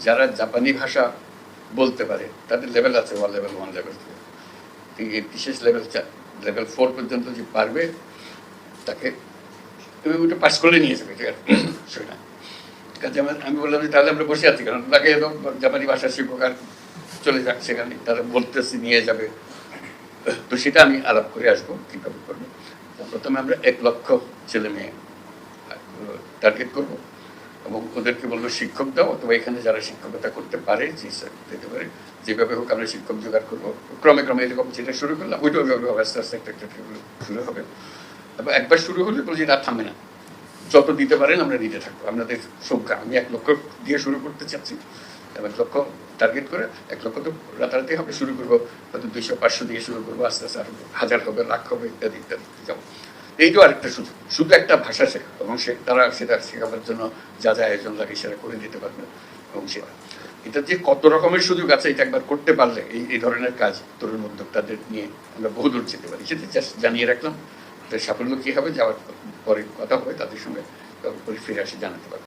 যারা জাপানি ভাষা বলতে পারে, তাদের লেভেল আছে one level one level two বিশেষ লেভেল লেভেল ফোর পর্যন্ত যে পারবে, তাকে তুমি ওটা পাস করলে নিয়ে যাবে, ঠিক আছে? সেটা কাজে আমার আমি বললাম যে তাহলে আমরা বসে আছি, কারণ তাকে একদম জাপানি ভাষা শিক্ষক আর চলে যাক সেখানে, তারা বলতেছি নিয়ে যাবে। তো সেটা আমি আলাপ করে আসব, কীভাবে করব। প্রথমে আমরা এক লক্ষ ছেলে মেয়ে টার্গেট করব। এবং ওদেরকে বলব শিক্ষক দাও, অথবা এখানে যারা শিক্ষকতা করতে পারে যে দিতে পারে। যেভাবে হোক আমরা শিক্ষক জোগাড় করব। ক্রমে ক্রমে এরকম যেটা শুরু করলাম, ওইটা ওইভাবে আস্তে আস্তে একটা একটা শুরু হবে। এবং একবার শুরু হলে বলছি আর থামে না। যত দিতে পারেন, আমরা দিতে থাকব। আপনাদের সংখ্যা, আমি এক লক্ষ দিয়ে শুরু করতে চাচ্ছি। এক লক্ষ টার্গেট করে এক লক্ষ তো রাতারাতি হবে, শুরু করব। হয়তো দুইশো, পাঁচশো দিয়ে শুরু করব, আস্তে আস্তে আরও হাজার হবে, লাখ হবে, ইত্যাদি ইত্যাদি যাব এইটাও আরেকটা সুযোগ। শুধু একটা ভাষা শেখা, এবং সে তারা সেটা শেখাবার জন্য যা যা আয়োজন লাগে সেটা করে দিতে পারবে, এবং সেটা এটা যে কত রকমের সুযোগ আছে, এটা একবার করতে পারলে এই এই ধরনের কাজ তরুণ উদ্যোক্তাদের নিয়ে আমরা বহুদূর যেতে পারি। সেটা জাস্ট জানিয়ে রাখলাম। সাফল্য কী হবে, যাওয়ার পরে কথা হবে, তাদের সঙ্গে ফিরে আসে, জানাতে পারব।